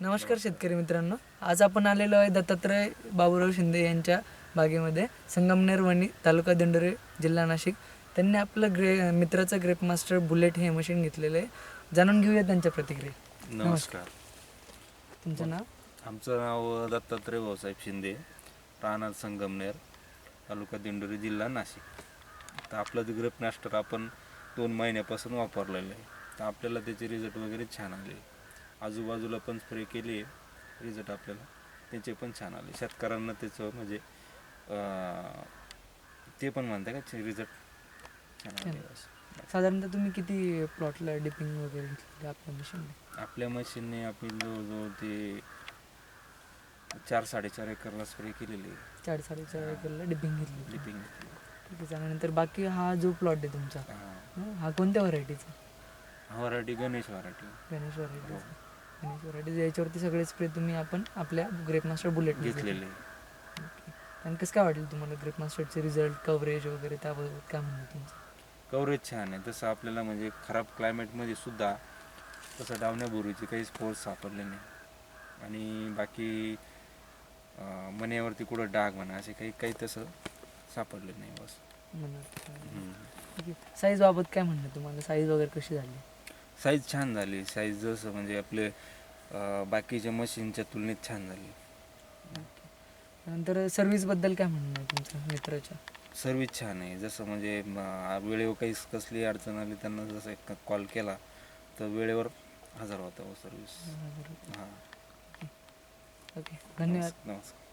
नमस्कार शेतकरी मित्रांनो. आज आपण आलेलो आहे दत्तात्रय बाबूराव शिंदे यांच्या बागेमध्ये. संगमनेर वणी तालुका दिंडोरी जिल्हा नाशिक. त्यांनी आपलं ग्रे मित्राचं ग्रेप मास्टर बुलेट हे मशीन घेतलेलं आहे. जाणून घेऊया त्यांच्या प्रतिक्रिया. नमस्कार. तुमचं नाव? आमचं नाव दत्तात्रय भाऊसाहेब शिंदे राहणार संगमनेर तालुका दिंडोरी जिल्हा नाशिक. तर आपलं जे ग्रेप मास्टर आपण दोन महिन्यापासून वापरलेलं आहे. तर आपल्याला त्याचे रिझल्ट वगैरे छान आले आजूबाजूला पण स्प्रे केले रिझल्ट आपल्याला. त्याचे पण छान आले. शेतकऱ्यांना त्याचं म्हणजे ते पण म्हणते का रिझल्ट छान आले असं. साधारणतः तुम्ही किती प्लॉटला डिपिंग वगैरे घेतलेलं आपल्या मशीनने आपल्या मशीनने आपली जवळजवळ ते चार साडेचार एकरला स्प्रे केलेली चार साडेचार एकरला डिपिंग घेतली होती. लिपिंग ठीक आहे त्यानंतर बाकी हा जो प्लॉट आहे तुमचा हं, हा कोणत्या व्हरायटीचा व्हरायटी गणेश व्हरायटी गणेश व्हरायटीचा गणेश व्हरायटी याच्यावरती सगळे स्प्रे तुम्ही आपण आपल्या ग्रेप मास्टर बुलेट घेतलेले. आणि कसं काय वाटेल तुम्हाला ग्रेप मास्टरचे रिझल्ट कव्हरेज वगैरे त्याबद्दल काय म्हणणं तुमचं? कव्हरेज छान आहे. तसं आपल्याला म्हणजे खराब क्लायमेटमध्ये सुद्धा तसं डावण्याबोरीचे काही स्पोर्ट्स सापडले नाही. आणि बाकी अं, मण्यावरती कुठं डाग म्हणा असे काही काही तसं सापडले नाही बस. म्हणत हम्म. साईज बाबत काय म्हणणं तुम्हाला? साईज वगैरे कशी झाली? साईज छान झाली. साईज जसं म्हणजे आपले अं, बाकीच्या मशीनच्या तुलनेत छान झाली. त्यानंतर सर्व्हिसबद्दल काय म्हणणं आहे तुमच्या मित्राच्या? सर्विस छान आहे. जसं म्हणजे म, वेळेवर काही कसली अडचण आली त्यांना जसं एक कॉल केला तर वेळेवर हजर होता सर्विस हां. ओके. धन्यवाद. नमस्कार.